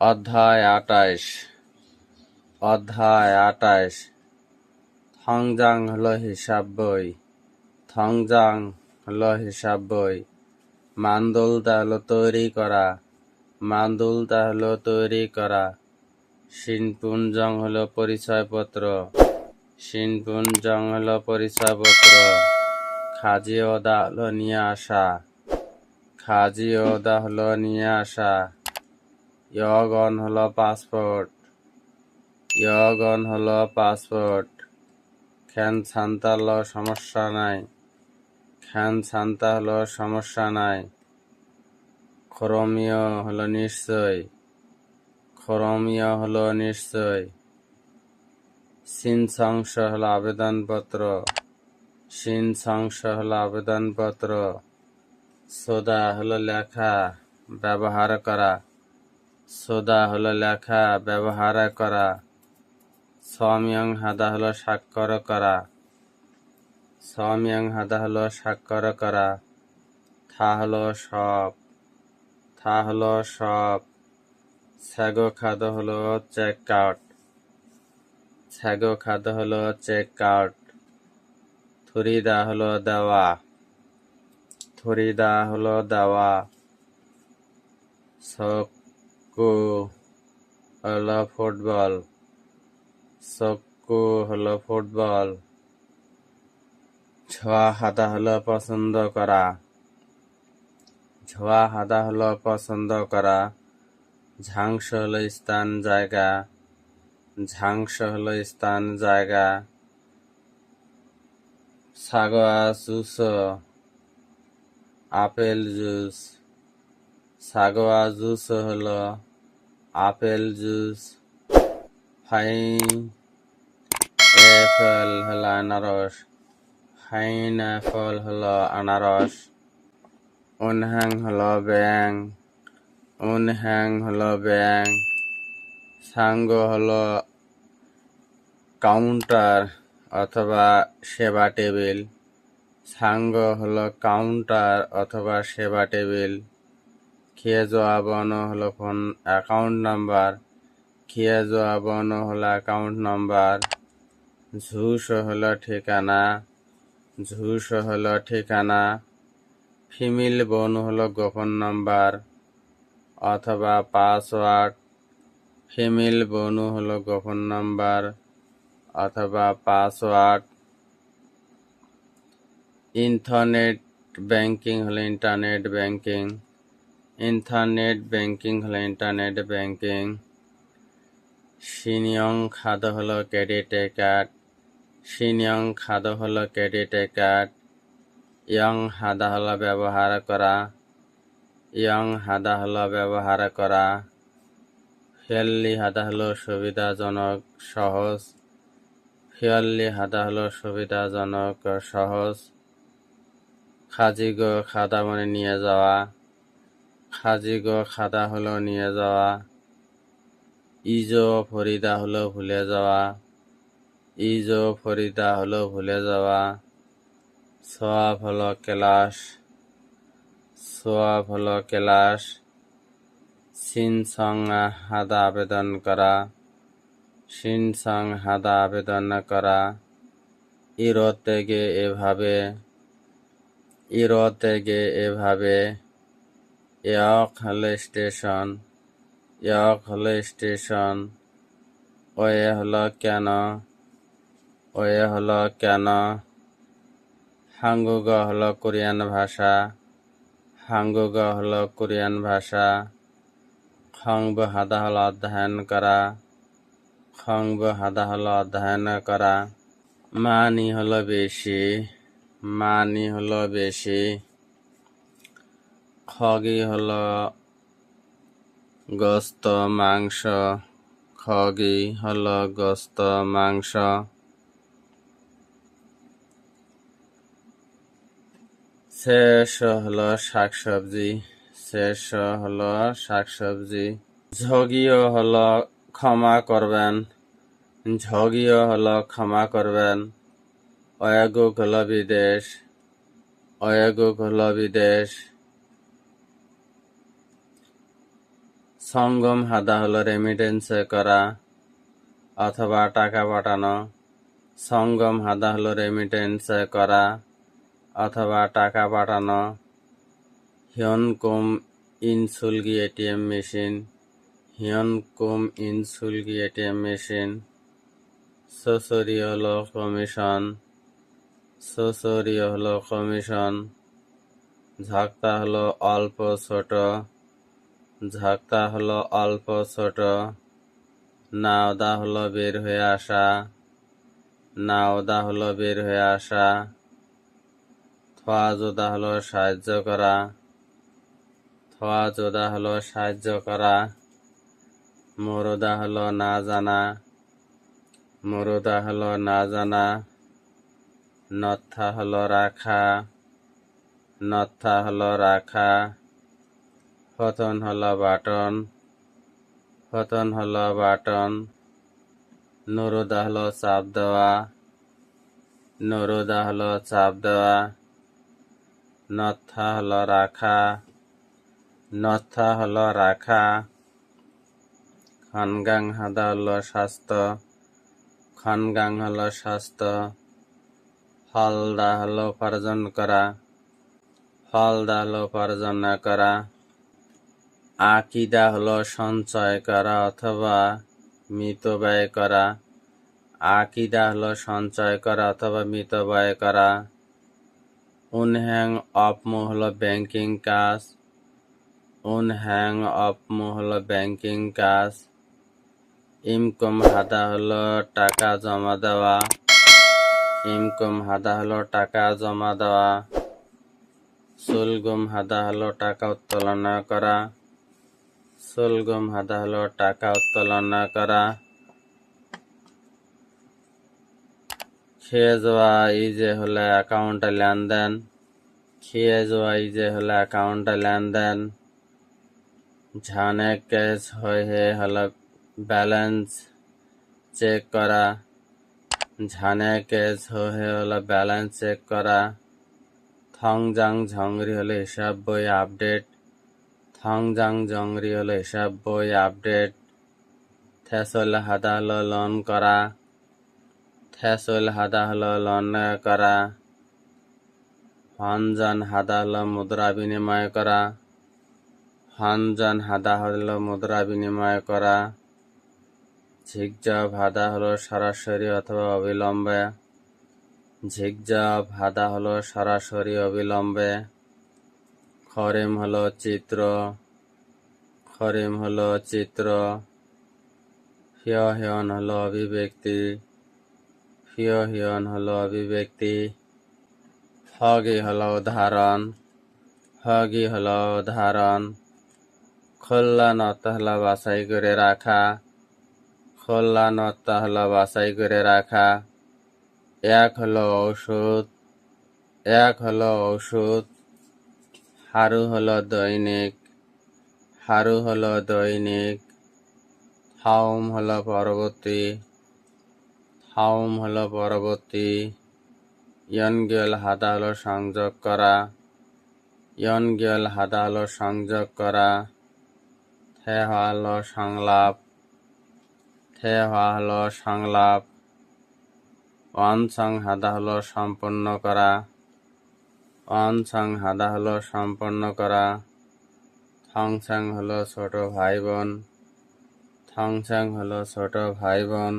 অধ্যায় আটাইশ। অধ্যায় আটাইশ। থংজাং হল হিসাব বই থংজাং হলো হিসাব বই মান্দুলতা হলো তৈরি করা। মান্দুলতা হলো তৈরি করা। শিনপুঞ্জং হল পরিচয়পত্র। শিনপুঞ্জং হলো পরিচয়পত্র। খাজি ওদা হলো নিয়ে আসা। খাজি ওদা হলো নিয়ে আসা। ইয়গন হলো পাসপোর্ট ইয়গন হলো পাসপোর্ট খ্যান ছান্তা হলো সমস্যা নাই। খ্যান ছান্তা হলো সমস্যা নাই। খরমীয় হলো নিশ্চয়। খরমীয় হলো নিশ্চয়। সিন সংশ হলো আবেদনপত্র। সিন সংশ হলো আবেদনপত্র। সোদা হলো লেখা, ব্যবহার করা। সোদা হলো লেখা, ব্যবহার করা। সমিয়ং হাদা হলো স্বাক্ষর করা। সমিয়ং হাদা হলো স্বাক্ষর করা। থা হলো সব। থা হলো সব। স্যাগো খাদ হলো চেক আউট স্যাগো খাদ্য হলো চেক আউট থুরিদা হলো দেওয়া। থুরিদা হলো দেওয়া। সকু হলো ফুটবল সকু হলো ফুটবল ছোয়া হাদা হলো পছন্দ করা ছোয়া হাদা হলো পছন্দ করা ঝাংস হলো স্থান জায়গা ঝাংস হলো স্থান জায়গা সাগোয়া জুস আপেল জুস সাগোয়া জুস হলো আপেল জুস ফাইন অ্যাপেল হলো আনারস ফাইন অ্যাপেল হলো আনারস উনহ্যাং হলো ব্যাং উনহ্যাং হলো ব্যাং সাঙ্গ হলো কাউন্টার অথবা সেবা টেবিল সাঙ্গ হলো কাউন্টার অথবা সেবা টেবিল খেয়ে বন হলো ফোন অ্যাকাউন্ট নাম্বার খেয়ে বন হলো অ্যাকাউন্ট নাম্বার ঝুস হলো ঠিকানা, ঝুস হলো ঠিকানা, ফিমেল বোন হলো গোপন নাম্বার অথবা পাসওয়ার্ড ফিমেল বনু হলো গোপন নাম্বার অথবা পাসওয়ার্ড ইন্টারনেট ব্যাংকিং হলো ইন্টারনেট ব্যাংকিং ইন্টারনেট ব্যাংকিং হলো ইন্টারনেট ব্যাংকিং। সিনিয়ং খাদ্য হলো ক্রেডিট কার্ড। সিনিয়ং খাদ্য হলো ক্রেডিট কার্ড। ইয়ং হাদা হলো ব্যবহার করা। ইয়ং হাদা হলো ব্যবহার করা। ফিয়াল্লি হাদা হলো সুবিধাজনক, সহজ। ফিয়াল্লি হাদা হলো সুবিধাজনক, সহজ। খাজি গো খাদা মানে নিয়ে যাওয়া। খাজি খাদা হলো নিয়ে যাওয়া। ইজো ফরিদা হলো ভুলে যাওয়া। ইজো ফরিদা হলো ভুলে যাওয়া। সোয়াব হলো ক্লাস। সোয়াব হলো ক্লাস। সিন সং হাদা আবেদন করা। সিন সং হাদা আবেদন করা। ইরো থেকে এভাবে। ইরো থেকে এভাবে। ইয়ক হলো স্টেশন, ইয়ক হলো স্টেশন, ওয়ে হলো কেন, ওয়ে হলো কেন, হাঙ্গুগ হলো কোরিয়ান ভাষা, হাঙ্গুগ হলো কোরিয়ান ভাষা, খংব হাদা হলো অধ্যয়ন করা, খংব হাদা হলো অধ্যয়ন করা। মানি হলো বেশি, মানি হলো বেশি। খগি হলো গোস্ত, মাংস। খগি হলো গোস্ত, মাংস। শেষ হলো শাকসবজি, শেষ হলো শাকসবজি। ঝগিও হলো ক্ষমা করবেন, ঝগিও হলো ক্ষমা করবেন। অয়াগুক হলো বিদেশ অয়াগুক হলো বিদেশ সঙ্গম হাদা হলো রেমিটেন্স করা অথবা টাকা পাঠানো। সঙ্গম হাদা হলো রেমিটেন্স করা অথবা টাকা পাঠানো। হিয়ন কুম ইনসুলগি এটিএম মেশিন। হিয়ন কুম ইনসুলগি এটিএম মেশিন। সসরি হলো কমিশন। সসরি হলো কমিশন। ঝাঁকতা হলো অল্প ছোট। ঝাঁকতা হলো অল্প, ছোট। নাওদা হলো বের হয়ে আসা। নাওদা হলো বের হয়ে আসা। থোয়া জোদা হলো সাহায্য করা। থোয়া জোদা হলো সাহায্য করা। মরুদা হলো না জানা। মরুদা হলো না জানা। নথা হলো রাখা। নথা হলো রাখা। ফতন হলো বাটন, ফতন হলো বাটন, নুরুদা হলো চাপ দেওয়া, নুরুদা হলো চাপ দেওয়া নথা হলো রাখা নথা হলো রাখা, খনগাং হাদা হলো স্বাস্থ্য, খনগাং হলো স্বাস্থ্য ফলদা হলো উপার্জন করা ফলদা হলো উপার্জন করা। আকিদা হলো সঞ্চয় করা অথবা মৃত ব্যয় করা। আকিদা হলো সঞ্চয় করা অথবা মৃত ব্যয় করা। উনহ্যাং অপমু হলো ব্যাংকিং কাজ। উনহ্যাং অপমু হলো ব্যাংকিং কাজ। ইনকম হাদা হলো টাকা জমা দেওয়া। ইনকম হাদা হলো টাকা জমা দেওয়া। সুলগুম হাদা হলো টাকা উত্তোলন করা। সুলগুম হাদা হলো টাকা উত্তোলন করা। খেয়ে যাওয়া যে হলো অ্যাকাউন্টে লেনদেন। খেয়ে যাওয়া যে হলো অ্যাকাউন্টে লেনদেন। ঝানে কেস হয়ে হলো ব্যালেন্স চেক করা। ঝানে কেস হয়ে হলো ব্যালেন্স চেক করা। থংজাং ঝংরি হলো হিসাব বই আপডেট থংজাং জংরি হলো হিসাব বই আপডেট। থেসল হাদা হলো লোন করা থেসল হাদা হলো লোন করা হনজন হাদা হলো মুদ্রা বিনিময় করা হনজন হাদা হলো মুদ্রা বিনিময় করা ঝিকজব হাদা হলো সরাসরি অথবা অবিলম্বে। ঝিকজব হাদা হলো সরাসরি অবিলম্বে। খরিম হলো চিত্র, খরিম হলো চিত্র। হিয় হিয়ন হলো অভিব্যক্তি হিয় হিয়ন হলো অভিব্যক্তি। হগি হলো উদাহরণ, হগি হলো উদাহরণ। খোল্লা নত হলো বাছাই করে রাখা খোল্লা নত হলো বাছাই করে রাখা। এক হলো ঔষধ, এক হলো ঔষধ। হারু হলো দৈনিক, হারু হলো দৈনিক হাউম হলো পরবর্তী হাউম হলো পরবর্তী, ইয়নগেল হাদা হলো সংযোগ করা, ইয়নগেল হাদা হলো সংযোগ করা থে হলো সংলাপ থে হলো সংলাপ অনসং হাদা হলো সম্পন্ন করা। অনসং হাদা হলো সম্পন্ন করা। থংসাং হলো ছোট ভাই বোন থংসাং হলো ছোট ভাই বোন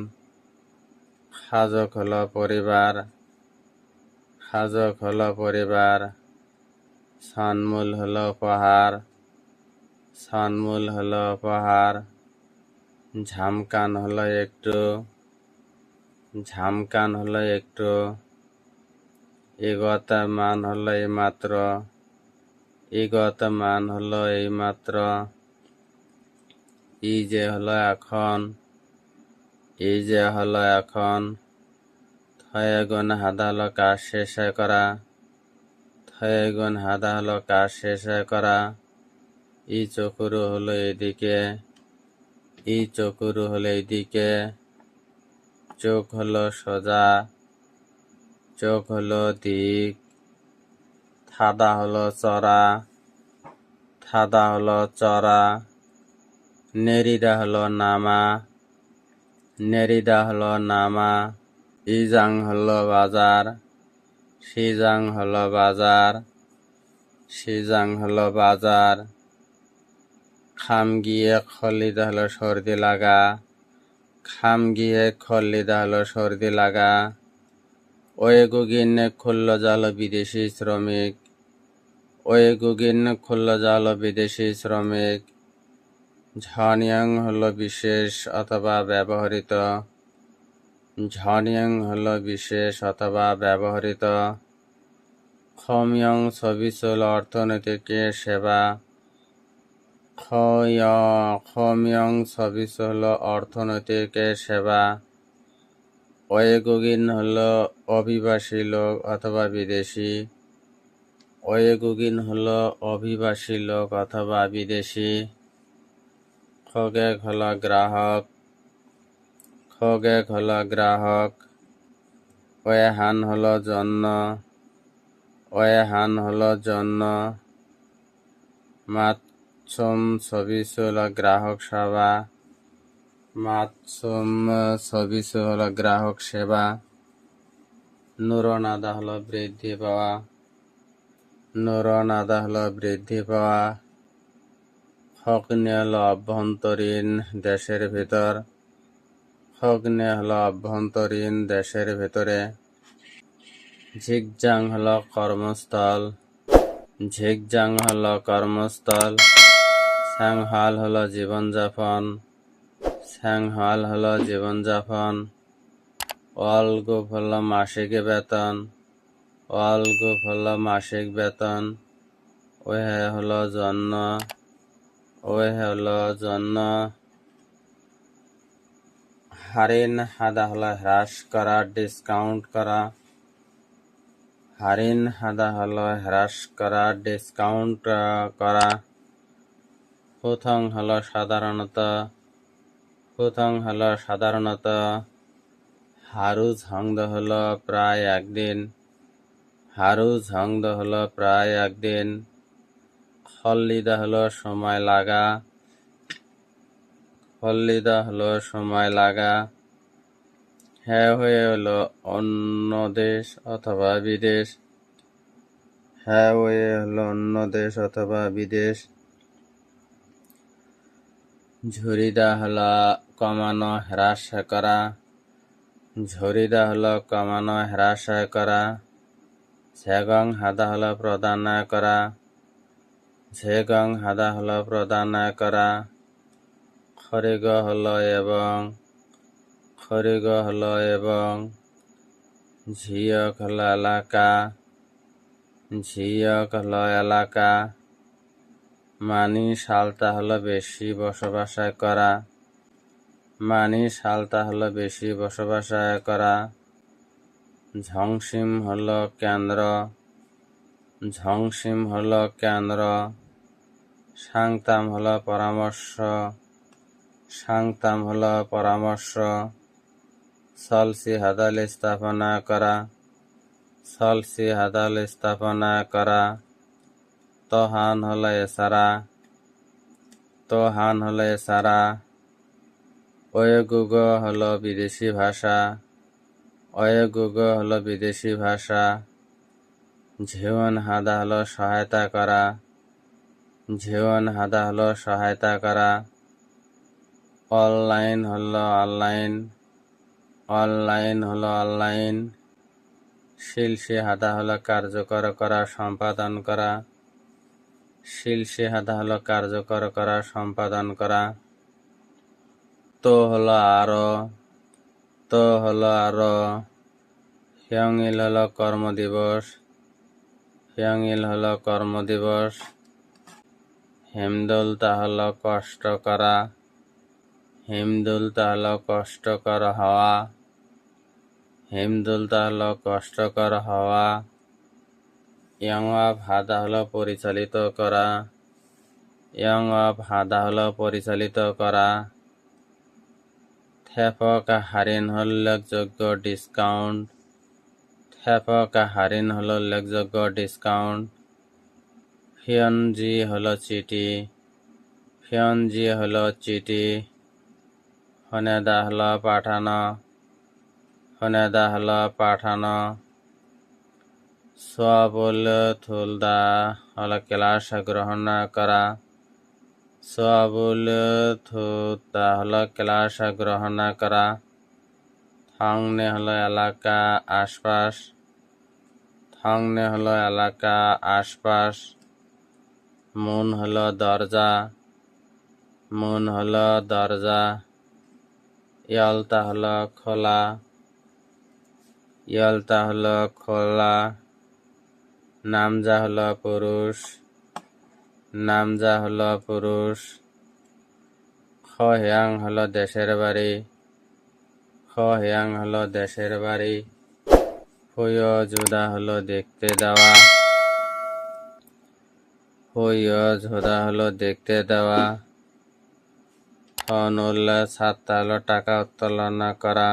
খাজক হলো পরিবার। খাজক হলো পরিবার। সনমূল হলো উপহার। সনমূল হলো উপহার। ঝামকান হলো একটু। ঝামকান হলো একটু। এগত মান হলো এইমাত্র এগত মান হলো এইমাত্র ই যে হলো এখন। ই যে হলো এখন। থয়গুণ হাদা হলো কাজ শেষ করা। থয়গুণ হাদা হলো কাজ শেষ করা। ই চকুরু হলো এদিকে ই চকুরু হলো এদিকে চোখ হলো সোজা। চোখ হলো দিক থাদা হলো চড়া থাদা হলো চড়া নেরিদা হলো নামা নেরিদা হলো নামা, ইজাং হলো বাজার, সিজাং হলো বাজার, সিজাং হলো বাজার খাম গিয়ে খলিদা হলো সর্দি লাগা খাম গিয়ে খলিদা হলো সর্দি লাগা। ওয়ে গুগিন জাল বিদেশি শ্রমিক। ওয়ে গুগিন জাল বিদেশি শ্রমিক। ঝনিয়াং হলো বিশেষ অথবা ব্যবহৃত। ঝনিয়াং হলো বিশেষ অথবা ব্যবহৃত। খমিয়ং ছবিচল অর্থনৈতিক সেবা। খমিয়ং ছবিচ হলো অর্থনৈতিক সেবা। ওয়েগুগিন হল অভিবাসী লোক অথবা বিদেশি। ওয়েগুগিন হল অভিবাসী লোক অথবা বিদেশি। খগেক হলো গ্রাহক। খগেক হলো গ্রাহক। ওয়েহান হলো জন্য। ওয়েহান হল জন্য। মাতসম হলো গ্রাহক সেবা মাতসম ছবিস হলো গ্রাহক সেবা নুরনাদা হলো বৃদ্ধি পাওয়া নুরনাদা হলো বৃদ্ধি পাওয়া হকনে হলো অভ্যন্তরীণ দেশের ভিতর হকনে হলো অভ্যন্তরীণ দেশের ভিতরে ঝিকজাং হলো কর্মস্থল ঝিকজাং হলো কর্মস্থল স্যাংহাল হলো জীবনযাপন স্যাংহাল হলো জীবনযাপন অলগুপ হলো মাসিক বেতন অলগুপ হলো মাসিক বেতন ওহে হলো জন্য ওহে হলো জন্ম হারিন, হাদা হলো হ্রাস করা, ডিসকাউন্ট করা। হারিন, হাদা হলো হ্রাস করা, ডিসকাউন্ট করা। প্রথম হলো সাধারণত প্রথম হলো সাধারণত হারুজ হংদ হলো প্রায় একদিন। হারুজ হংদ হলো প্রায় একদিন। খল্লিদা হলো সময় লাগা। খল্লিদা হলো সময় লাগা। হ্যাঁ হয়ে হলো অন্য দেশ অথবা বিদেশ। হ্যাঁ হয়ে হলো অন্য দেশ অথবা বিদেশ। ঝুরিদা হলো কমানো হ্রাস করা। ঝরিদা হলো কমানো হ্রাস করা। ঝেগং হাদা হলো প্রদান করা। ঝেগং হাদা হলো প্রদান করা। খরিগ হলো এবং খরিগ হলো এবং ঝিয়ক হলো এলাকা। ঝিয়ক হলো এলাকা। মানি সালতা হলো বেশি বসবাস করা। মানি সালতা হলো বেশি বসবাস করা। ঝংসিম হলো কেন্দ্র। ঝংসিম হলো কেন্দ্র। সাংতাম হলো পরামর্শ। সাংতাম হলো পরামর্শ। সলসি হাদাল স্থাপনা করা। সলসি হাদাল স্থাপনা করা। তোহান হলো এছাড়া তোহান হলো এছাড়া ওয়েগুগ হলো বিদেশি ভাষা ওয়েগুগ হলো বিদেশি ভাষা। ঝেওয়ান হাদা হলো সহায়তা করা ঝেওয়ান হাদা হলো সহায়তা করা। অনলাইন হলো অনলাইন অনলাইন হলো অনলাইন। শিলসি হাদা হলো কার্যকর করা, সম্পাদন করা। শিলসি হাদা হলো কার্যকর করা, সম্পাদন করা। তো হলো আরও, তো হলো আরও। হিয়ংইল হলো কর্মদিবস হিয়ংইল হলো কর্মদিবস হেমদোলতা হলো কষ্ট করা, হেমদোলতা হলো কষ্টকর হওয়া। হেমদোলতা হলো কষ্টকর হওয়া। ইয়ং অফ হাদা হলো পরিচালিত করা ইয়ং অফ হলো পরিচালিত করা থেপক হারিন হল উল্লেখযোগ্য ডিসকাউন্ট থেপক হারিন হল উল্লেখযোগ্য ডিসকাউন্ট ফিয়নজি হলো চিঠি। ফিয়ঞ্জি হলো চিঠি। হনেদা হলো পাঠানো। হনেদা হলো পাঠানো। সোয়াবুল থুলদা হলো ক্লাস গ্রহণ করা। সোয়াবুল থুদা হল ক্লাস গ্রহণ করা। থাংনে হল এলাকা আশপাশ। থাংনে হল এলাকা আশপাশ। মুন হল দরজা। মুন হল দরজা। ইয়ালতা হলো খোলা। ইয়ালতা হলো খোলা। নামজা হলো পুরুষ নামজা হলো পুরুষ খয়াং হলো দেশের বাড়ি খয়াং হলো দেশের বাড়ি হুয় জুদা হলো দেখতে দেওয়া হুয় জুদা হলো দেখতে দেওয়া থনুল সাতটা হলো টাকা উত্তোলন করা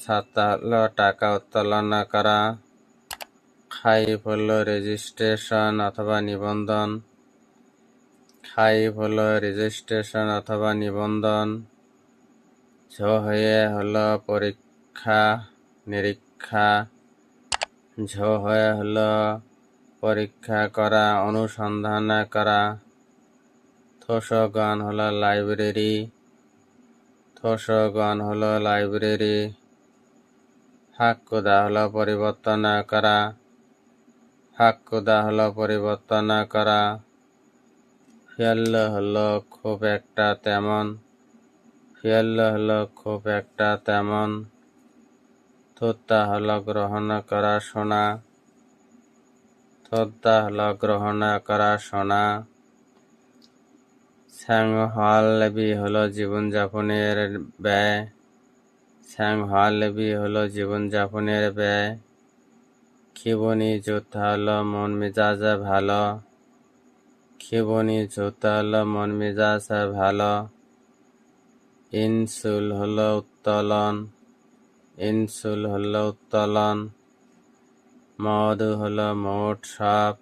সাতটা হলো টাকা উত্তোলন করা খাইফ হল রেজিস্ট্রেশন অথবা নিবন্ধন। খাইফ হলো রেজিস্ট্রেশন অথবা নিবন্ধন। ঝ হয়ে হলো পরীক্ষা, নিরীক্ষা। ঝ হয়ে হলো পরীক্ষা করা, অনুসন্ধান করা। থোসগণ হলো লাইব্রেরি থোসগণ হল লাইব্রেরি হাক্কুদা হল পরিবর্তন করা। হাক্কুদা হলো পরিবর্তন করা। ফেল হলো খুব একটা তেমন। ফেল হলো খুব একটা তেমন। থোত্তা হলো গ্রহণ করা শোনা থোত্তা হলো গ্রহণ করা শোনা স্যাংহলেবি হলো জীবনযাপনের ব্যয়। স্যাংহলেবি হলো জীবনযাপনের ব্যয়। খিবনি যোদ্ধা হলো, মন মেজাজ ভালো। খিবনি যোদ্ধা হলো, মন মেজাজ ভালো। ইনসুল হলো উত্তোলন, ইনসুল হলো উত্তোলন। মধু হলো মোট সাপ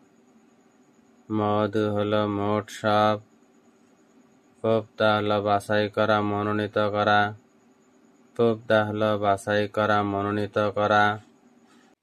মধু হলো মোট সাপ। পোপদা হলো বাছাই করা, মনোনীত করা। পোপদা হলো বাছাই করা, মনোনীত করা।